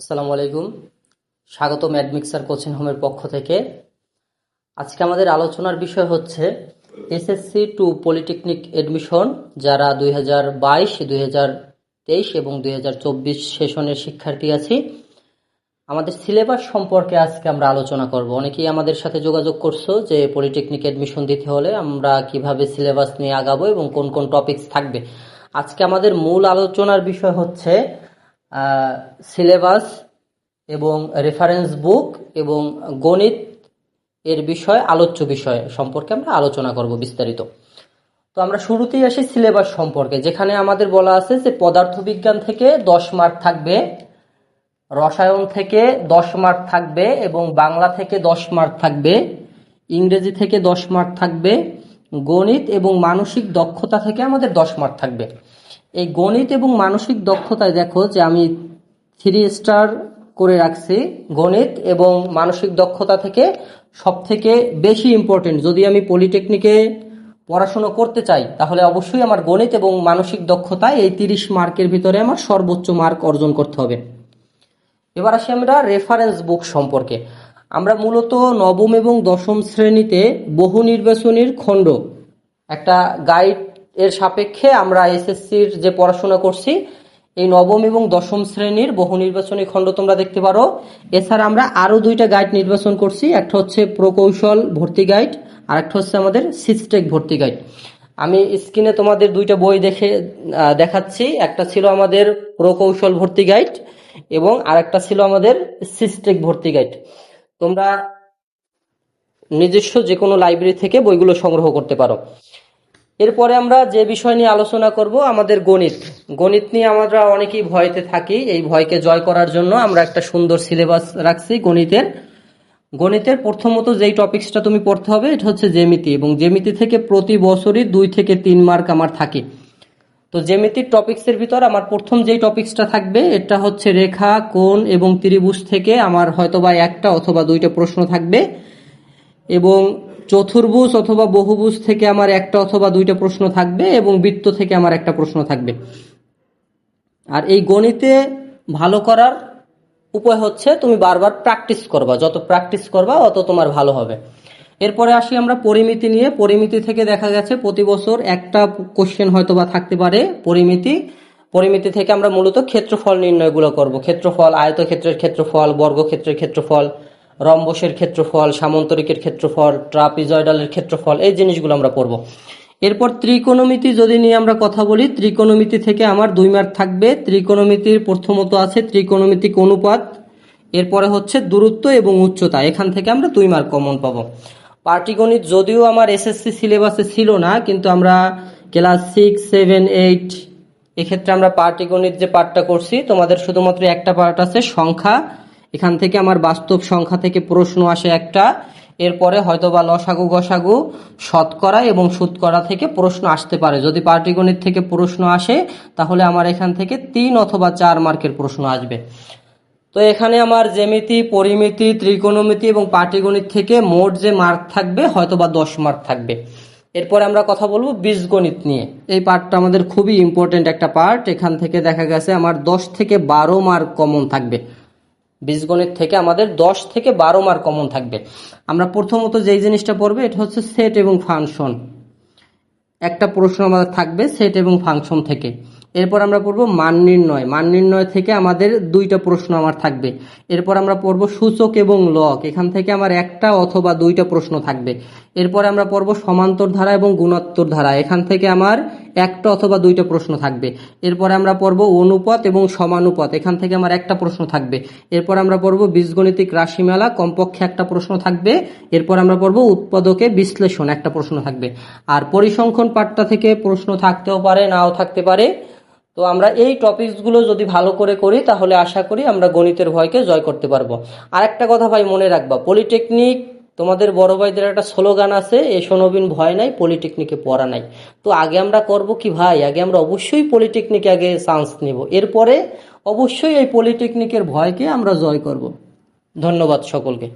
আসসালামু আলাইকুম। স্বাগত ম্যাডমিক্সার কোচিং হোমের পক্ষ থেকে। আজকে আমাদের আলোচনার বিষয় হচ্ছে এসএসসি টু পলিটেকনিক এডমিশন, যারা দুই হাজার বাইশ, দুই হাজার তেইশ এবং দুই হাজার চব্বিশ সেশনের শিক্ষার্থী আছি। আমাদের সিলেবাস সম্পর্কে আজকে আমরা আলোচনা করব। অনেকেই আমাদের সাথে যোগাযোগ করছ যে পলিটেকনিক এডমিশন দিতে হলে আমরা কীভাবে সিলেবাস নিয়ে আগাবো এবং কোন কোন টপিকস থাকবে। আজকে আমাদের মূল আলোচনার বিষয় হচ্ছে সিলেবাস এবং রেফারেন্স বুক এবং গণিত এর বিষয়, আলোচ্য বিষয় সম্পর্কে আমরা আলোচনা করব বিস্তারিত। তো আমরা শুরুতেই আসি সিলেবাস সম্পর্কে, যেখানে আমাদের বলা আছে যে পদার্থবিজ্ঞান থেকে দশ মার্ক থাকবে, রসায়ন থেকে দশ মার্ক থাকবে এবং বাংলা থেকে দশ মার্ক থাকবে, ইংরেজি থেকে দশ মার্ক থাকবে, গণিত এবং মানসিক দক্ষতা থেকে আমাদের দশ মার্ক থাকবে। এই গণিত এবং মানসিক দক্ষতায় দেখো যে আমি থ্রি স্টার করে রাখছি গণিত এবং মানসিক দক্ষতা থেকে সব থেকে বেশি ইম্পর্টেন্ট যদি আমি পলিটেকনিকে পড়াশুনো করতে চাই, তাহলে অবশ্যই আমার গণিত এবং মানসিক দক্ষতায় এই তিরিশ মার্কের ভিতরে আমার সর্বোচ্চ মার্ক অর্জন করতে হবে। এবার আসি আমরা রেফারেন্স বুক সম্পর্কে। আমরা মূলত নবম এবং দশম শ্রেণীতে বহু নির্বাচনীর খণ্ড, একটা গাইড এর সাপেক্ষে আমরা এসএসসির যে পড়াশোনা করছি, এই নবম এবং দশম শ্রেণির বহু নির্বাচনী খণ্ড তোমরা দেখতে পারো। এছাড়া আমরা আরও দুইটা গাইড নির্বাচন করছি, একটা হচ্ছে প্রকৌশল ভর্তি গাইড, আর একটা হচ্ছে আমাদের সিস্টেক ভর্তি গাইড। আমি স্ক্রিনে তোমাদের দুইটা বই দেখে দেখাচ্ছি। একটা ছিল আমাদের প্রকৌশল ভর্তি গাইড এবং আরেকটা ছিল আমাদের সিস্টেক ভর্তি গাইড। তোমরা নিজস্ব যে কোনো লাইব্রেরি থেকে বইগুলো সংগ্রহ করতে পারো। এরপরে আমরা যে বিষয় নিয়ে আলোচনা করব, আমাদের গণিত। গণিত নিয়ে আমরা অনেকেই ভয়তে থাকি, এই ভয়কে জয় করার জন্য আমরা একটা সুন্দর সিলেবাস রাখছি গণিতের। গণিতের প্রথমত যেই টপিক্সটা তুমি পড়তে হবে, এটা হচ্ছে জেমিতি এবং জেমিতি থেকে প্রতি বছরই দুই থেকে তিন মার্ক আমার থাকে। তো জ্যামিতির টপিক্সের ভিতর আমার প্রথম যেই টপিক্সটা থাকবে, এটা হচ্ছে রেখা, কোণ এবং ত্রিভুজ থেকে আমার হয়তোবা একটা অথবা দুইটা প্রশ্ন থাকবে। এবং চতুর্ভুজ অথবা বহুভুজ থেকে আমার একটা অথবা দুইটা প্রশ্ন থাকবে এবং বৃত্ত থেকে আমার একটা প্রশ্ন থাকবে। আর এই গণিতে ভালো করার উপায় হচ্ছে তুমি বারবার প্র্যাকটিস করবা। যত প্র্যাকটিস করবা, অত তোমার ভালো হবে। এরপরে আসি আমরা পরিমিতি নিয়ে। পরিমিতি থেকে দেখা গেছে প্রতি বছর একটা কোশ্চেন হয়তো বা থাকতে পারে পরিমিতি। পরিমিতি থেকে আমরা মূলত ক্ষেত্রফল নির্ণয়গুলো করব। ক্ষেত্রফল, আয়তক্ষেত্রের ক্ষেত্রফল, বর্গক্ষেত্রের ক্ষেত্রফল রম্বসের ক্ষেত্রফল, সামন্তরিকের ক্ষেত্রফল, ট্রাপিজয়েডালের ক্ষেত্রফল, এই জিনিসগুলো আমরা পড়ব। এরপর ত্রিকোণমিতি যদি নিয়ে আমরা কথা বলি, ত্রিকোণমিতি থেকে আমার দুই মার্ক থাকবে। ত্রিকোণমিতির প্রথমত আছে ত্রিকোণমিতিক অনুপাত, এরপরে হচ্ছে দূরত্ব এবং উচ্চতা। এখান থেকে আমরা দুই মার্ক কমন পাবো। পাটিগণিত যদিও আমার এসএসসি সিলেবাসে ছিল না, কিন্তু আমরা ক্লাস সিক্স সেভেন এইট এক্ষেত্রে আমরা পাটিগণিত যে পার্টটা করছি, তোমাদের শুধুমাত্র একটা পার্ট আছে, সংখ্যা এখান থেকে আমার বাস্তব সংখ্যা থেকে প্রশ্ন আসে একটা, এরপরে হয়তো বা লসাগু গসাগু, শতকরা এবং সুতকরা থেকে প্রশ্ন আসতে পারে। যদি পাটিগণিত থেকে প্রশ্ন আসে, তাহলে আমার এখান থেকে তিন অথবা চার মার্কের প্রশ্ন আসবে। তো এখানে আমার জ্যামিতি, পরিমিতি, ত্রিকোণমিতি এবং পাটিগণিত থেকে মোট যে মার্ক থাকবে হয়তো বা দশ মার্ক থাকবে। এরপরে আমরা কথা বলব বীজগণিত নিয়ে। এই পার্টটা আমাদের খুবই ইম্পর্টেন্ট একটা পার্ট। এখান থেকে দেখা গেছে আমার দশ থেকে বারো মার্ক কমন থাকবে। বীজগণিত থেকে আমাদের দশ থেকে বারো মার্ক কমন থাকবে। আমরা প্রথমত যেই জিনিসটা পড়বে, এটা হচ্ছে সেট এবং ফাংশন একটা প্রশ্ন আমাদের থাকবে সেট এবং ফাংশন থেকে। এরপর আমরা পড়ব মান নির্ণয়। মান নির্ণয় থেকে আমাদের দুইটা প্রশ্ন আমার থাকবে। এরপর আমরা পড়ব সূচক এবং লক এখান থেকে আমার একটা অথবা দুইটা প্রশ্ন থাকবে। এরপর আমরা পড়ব সমান্তর ধারা এবং গুণোত্তর ধারা। এখান থেকে আমার একটা অথবা দুইটা প্রশ্ন থাকবে। এরপরে আমরা পড়ব অনুপাত এবং সমানুপাত। এখান থেকে আমার একটা প্রশ্ন থাকবে। এরপর আমরা পড়ব বীজগণিতিক রাশিমেলা। কমপক্ষে একটা প্রশ্ন থাকবে। এরপর আমরা পড়ব উৎপাদকে বিশ্লেষণ। একটা প্রশ্ন থাকবে। আর পরিসংখ্যান পাঠটা থেকে প্রশ্ন থাকতেও পারে, নাও থাকতে পারে। তো আমরা এই টপিকসগুলো যদি ভালো করে করি, তাহলে আশা করি আমরা গণিতের ভয়কে জয় করতে পারব। আর একটা কথা ভাই মনে রাখবা। পলিটেকনিক তোমাদের বড় ভাইদের একটা স্লোগান আছে এসো নবীন ভয় নাই, পলিটেকনিকে পড়া নাই। তো আগে আমরা করব কি ভাই? আগে আমরা অবশ্যই পলিটেকনিকে আগে চান্স নিব। এরপরে অবশ্যই এই পলিটেকনিকের ভয়কে আমরা জয় করব। ধন্যবাদ সকলকে।